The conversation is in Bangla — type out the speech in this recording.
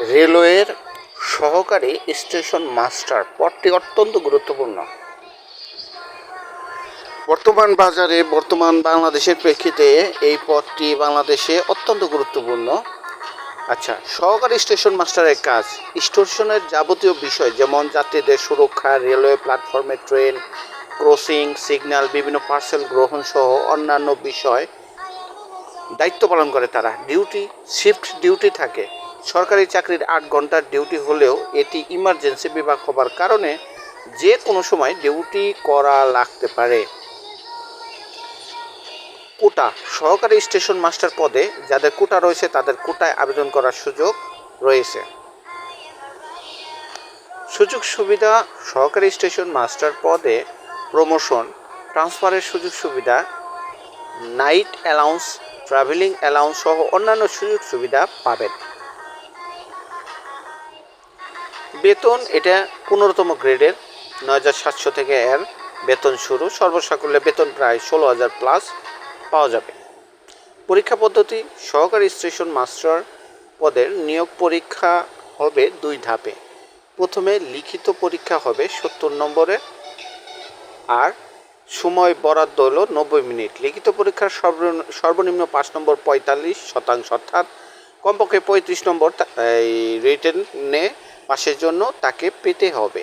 রেলওয়ের সহকারী স্টেশন মাস্টার পদটি অত্যন্ত গুরুত্বপূর্ণ। বর্তমান বাজারে, বর্তমান বাংলাদেশের প্রেক্ষিতে এই পদটি বাংলাদেশে অত্যন্ত গুরুত্বপূর্ণ। আচ্ছা সহকারী স্টেশন মাস্টারের কাজ, স্টেশনের যাবতীয় বিষয় যেমন যাত্রীদের সুরক্ষা, রেলওয়ে প্ল্যাটফর্মে ট্রেন, ক্রসিং, সিগন্যাল, বিভিন্ন পার্সেল গ্রহণ সহ অন্যান্য বিষয় দায়িত্ব পালন করে তারা। ডিউটি, শিফট ডিউটি থাকে। সরকারি চাকরির আট ঘণ্টার ডিউটি হলেও এটি ইমার্জেন্সি বিভাগ হবার কারণে যে কোনো সময় ডিউটি করা লাগতে পারে। কোটা, সহকারী স্টেশন মাস্টার পদে যাদের কোটা রয়েছে তাদের কোটায় আবেদন করার সুযোগ রয়েছে। সুযোগ সুবিধা, সহকারী স্টেশন মাস্টার পদে প্রমোশন, ট্রান্সফারের সুযোগ সুবিধা, নাইট অ্যালাউন্স, ট্রাভেলিং অ্যালাউন্স সহ অন্যান্য সুযোগ সুবিধা পাবেন। বেতন, এটা পনেরোতম গ্রেডের নয় হাজার সাতশো থেকে এর বেতন শুরু। সর্বসাকুল্যে বেতন প্রায় ষোলো হাজার প্লাস পাওয়া যাবে। পরীক্ষা পদ্ধতি, সহকারী স্টেশন মাস্টার পদের নিয়োগ পরীক্ষা হবে দুই ধাপে। প্রথমে লিখিত পরীক্ষা হবে সত্তর নম্বরের আর সময় বরাদ্দ হলো নব্বই মিনিট। লিখিত পরীক্ষার সর্বনিম্ন সর্বনিম্ন পাঁচ নম্বর পঁয়তাল্লিশ শতাংশ, অর্থাৎ কমপক্ষে পঁয়ত্রিশ নম্বর এই রিটেনে পাশের জন্য তাকে পেতে হবে।